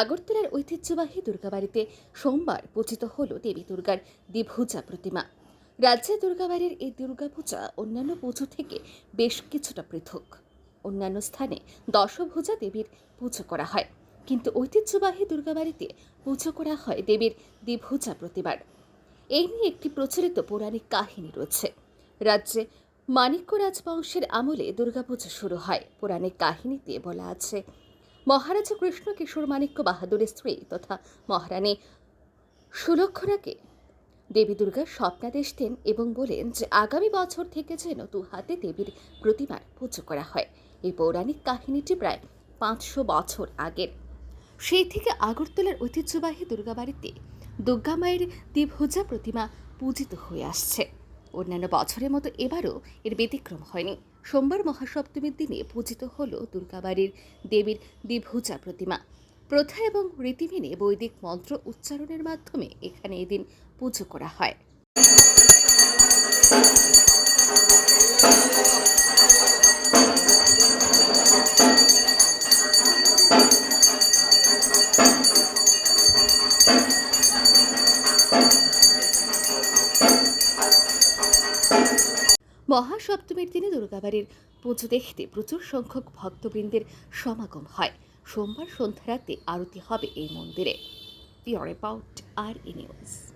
আগরতলার ঐতিহ্যবাহী দুর্গাবাড়িতে সোমবার পূজিত হল দেবী দুর্গার দ্বিভুজা প্রতিমা। রাজ্যে দুর্গাবাড়ির এই দুর্গাপূজা অন্যান্য পুজো থেকে বেশ কিছুটা পৃথক। অন্যান্য স্থানে দশভুজা দেবীর পুজো করা হয়। কিন্তু ঐতিহ্যবাহী দুর্গাবাড়িতে পুজো করা হয় দেবীর দ্বিভুজা প্রতিমার। এই নিয়ে একটি প্রচলিত পৌরাণিক কাহিনী রয়েছে। রাজ্যে মাণিক্য রাজবংশের আমলে দুর্গাপুজো শুরু হয়। পৌরাণিক কাহিনীতে বলা আছে মহারাজা কৃষ্ণ কিশোর মাণিক্য বাহাদুরের স্ত্রী তথা মহারানী সুলক্ষণাকে দেবী দুর্গা স্বপ্নাদেশ দেন এবং বলেন যে আগামী বছর থেকে যেন দু হাতে দেবীর প্রতিমার পুজো করা হয়। এই পৌরাণিক কাহিনীটি প্রায় পাঁচশো বছর আগের। সেই থেকে আগরতলার ঐতিহ্যবাহী দুর্গাবাড়িতে দুর্গা মায়ের দ্বিভুজা প্রতিমা পূজিত হয়ে আসছে। অন্যান্য বছরের মতো এবারও এর ব্যতিক্রম হয়নি। সোমবার মহাসপ্তমীর দিনে পূজিত হল দুর্গাবাড়ির দেবীর দ্বিভুজা প্রতিমা। প্রথা এবং রীতি মেনে বৈদিক মন্ত্র উচ্চারণের মাধ্যমে এখানে এদিন পুজো করা হয়। মহাসপ্তমীর দিনে দুর্গাবাড়ির পুজো দেখতে প্রচুর সংখ্যক ভক্তবৃন্দের সমাগম হয়। সোমবার সন্ধ্যা রাতে আরতি হবে এই মন্দিরে। পিওর অ্যাবাউট আর ইনিউজ নিউজ।